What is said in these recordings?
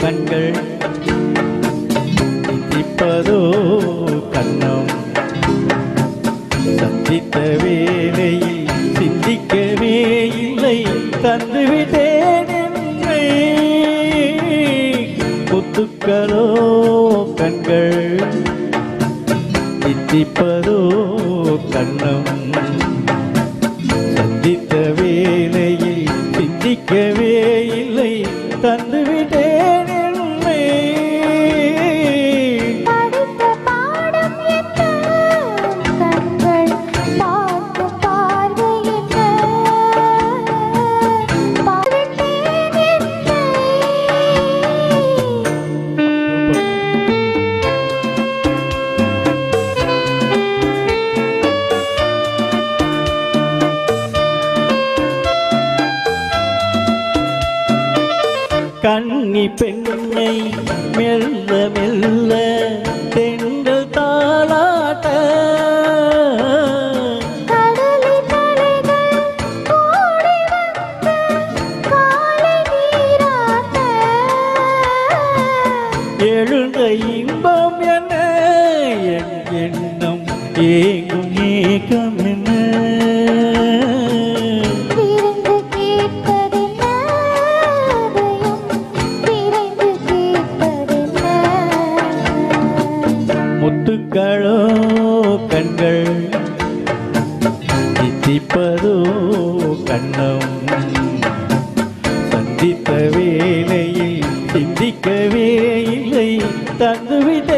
கண்கள் தந்துவிட்டேன் என்னை முத்துக்களோ கண்கள் இத்திப்ப கண்ணி பெண்ணை மெல்ல மெல்ல தென்றல் தாளாட்ட. எழுந்த இன்பம் என்ன? என் எண்ணம் ஏங்கும் ஏக்கம் என்ன வண்ணம் சந்தித்த வேலையில் சிந்திக்கவே இல்லை தந்துவிட்டேன்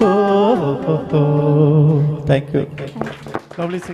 oh, oh, oh. Thank you. Lovely singing.